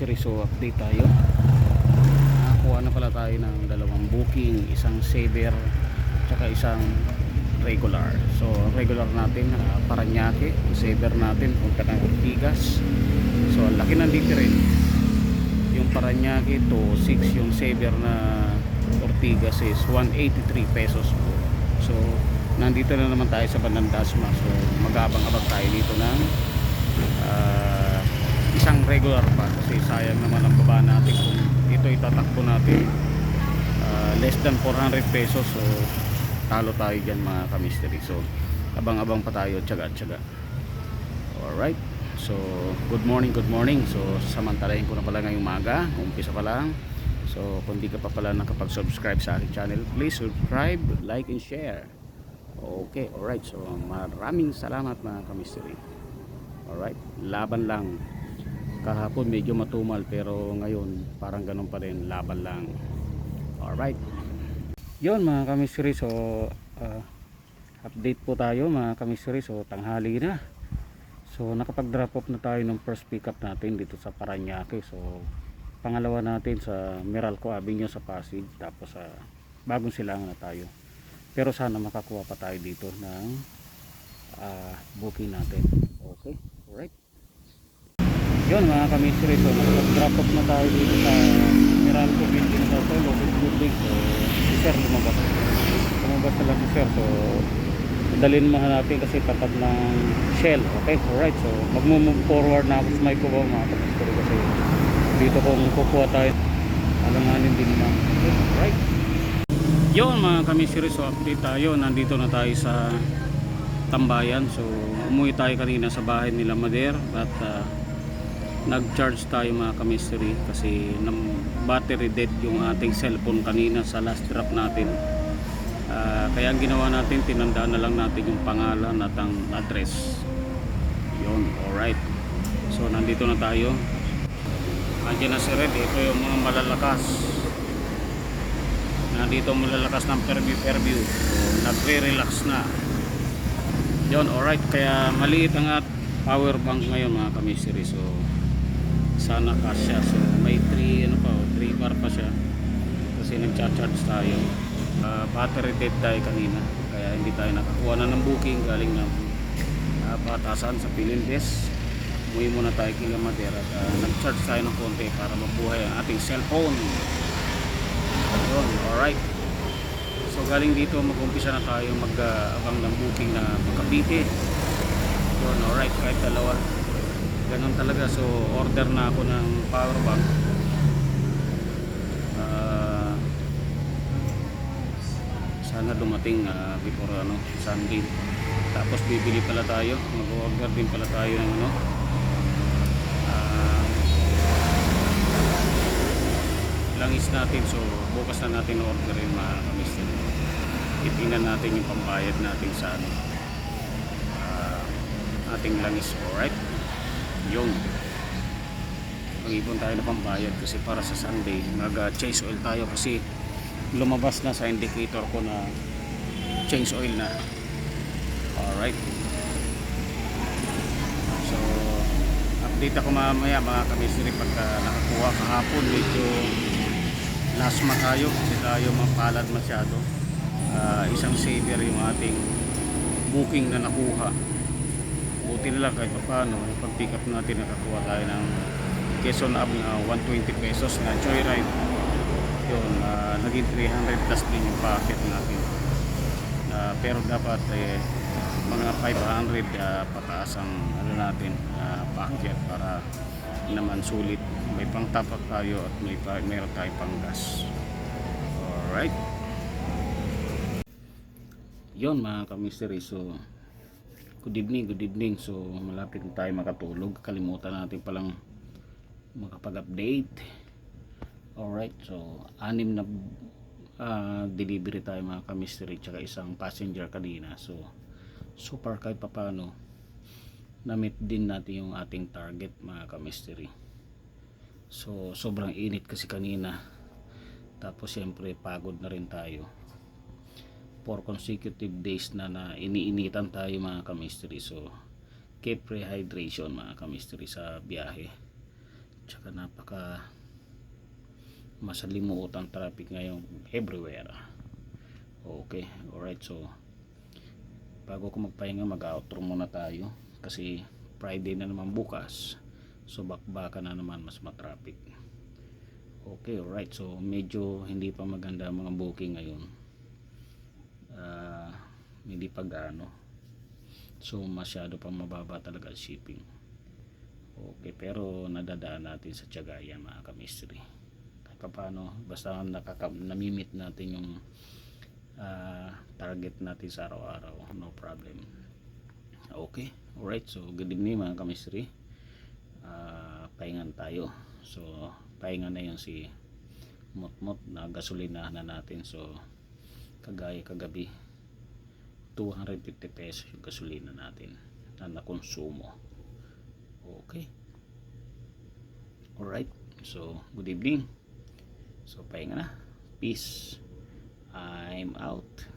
mystery so update tayo. Nakakuha na pala tayo ng dalawang booking isang saver tsaka isang regular. So regular natin uh, Paranaque saver natin punta ng Ortigas so ang laki ng difference. Yung Paranaque to 6 yung saver na Ortigas is 183 pesos po. So nandito na naman tayo sa Bandang Dasma. So mag-abang-abang tayo dito ng ah, isang regular pa kasi sayang naman ang baba natin kung ito itatakbo natin. Ah, less than 400 pesos so talo tayo dyan mga kamisteri so abang-abang pa tayo tsaga tsaga alright. So good morning good morning. So samantalahin ko na pala ngayong maga umpisa pa lang. So kung di ka pa pala nakapag-subscribe sa aking channel please subscribe, like and share. Okay alright. So maraming salamat mga kamisteri alright. Laban lang kahapon medyo matumal pero ngayon parang ganun pa rin laban lang. Alright. Yun mga kamisiri so ah, update po tayo mga kamisiri so tanghali na. So nakapag drop off na tayo ng first pickup natin dito sa Paranaque. So pangalawa natin sa Meralco Avenue sa Pasig tapos sa bagong silangan na tayo. Pero sana makakuha pa tayo dito ng ah, booking natin. Okay alright yun mga kamisiri so drop off na tayo dito sa Meralco building sa to Lopez building. So si sir lumabas. Lumabas na lang si sir. So dalhin mo natin kasi tapat ng shell okay? Alright so magmo-move forward na ako sa may kubaw mga kamisiri kasi dito kung kukuha tayo alanganin din na okay alright. Yun mga kamisiri so update tayo. Nandito na tayo sa tambayan. So umuwi tayo kanina sa bahay nila Mader. At ah, nag-charge tayo mga kamisteri kasi battery dead yung ating cellphone kanina sa last drop natin. Ah, kaya ang ginawa natin tinandaan na lang natin yung pangalan at ang address. Yun alright. So nandito na tayo. Andyan na si Red ito yung mga malalakas. Nandito malalakas ng Fairview Fairview. So, nagre-relax na. Yun alright. Kaya maliit ang at power bank ngayon mga kamisteri so sana kasya so may 3 ano pa 3 bar pa siya. Kasi nagcha-charge tayo. Ah, battery dead tayo kanina. Kaya hindi tayo nakakuha na ng booking galing ng uh, batasan sa Pilindes umuwi muna tayo kila Madera at ah, nag-charge tayo ng konti para mabuhay ang ating cellphone. Yun alright. So galing dito mag-umpisa na tayo mag-abang ng booking na Cavite yun alright. Kahit dalawa ganun talaga. So order na ako ng power bank. Ah, sana dumating ah, before ano Sunday. Tapos bibili pala tayo. Mag-order din pala tayo ng ano ah, langis natin. So bukas na natin orderin mga kamister. Titingnan natin yung pambayad natin sa ano ah, ating langis. Alright yun mag-ipon tayo ng pambayad kasi para sa Sunday mag uh, chase oil tayo kasi lumabas na sa indicator ko na change oil na. Alright. So update ako mamaya mga kamisiri pagka nakakuha kahapon medyo lasma tayo kasi tayo mapalad masyado. Ah, isang saver yung ating booking na nakuha buti na lang kahit paano pag pick up natin nakakuha tayo ng Quezon Ave na 120 pesos na joyride. Yun ah, naging 300 plus din yung packet natin. Ah, pero dapat eh, mga 500 ah, pataas ang ano natin ah, packet para naman sulit. May pang up tayo at may pa, meron tayo pang gas. Alright. Yun mga kamisteri so good evening good evening. So malapit na tayo makatulog. Kalimutan natin palang makapag-update. Alright so anim na ah, delivery tayo mga kamisteri tsaka isang passenger kanina. So super kahit papano na-meet din natin yung ating target mga kamisteri so sobrang init kasi kanina. Tapos siyempre pagod na rin tayo for consecutive days na na iniinitan tayo mga kamisteri so keep rehydration mga kamisteri sa biyahe. Tsaka napaka masalimuot ang traffic ngayon everywhere okay alright. So bago ko magpahinga mag outro muna tayo. Kasi Friday na naman bukas. So bakbaka na naman mas matraffic. Okay alright. So medyo hindi pa maganda mga booking ngayon hindi pa gaano. So masyado pa mababa talaga ang shipping. Okay pero nadadaan natin sa tiyagaya mga kamistry paano basta nakaka, namimit natin yung ah, target natin sa araw-araw. No problem. Okay alright. So good evening mga kamistry Ah, pahingan tayo. So pahinga na yun si mot-mot na gasolina na natin. So kagaya kagabi 250 pesos yung gasolina natin na nakonsumo. Okay. Alright. So good evening. So pahinga na. Peace. I'm out